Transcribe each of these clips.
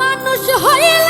মানুষ হইল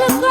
All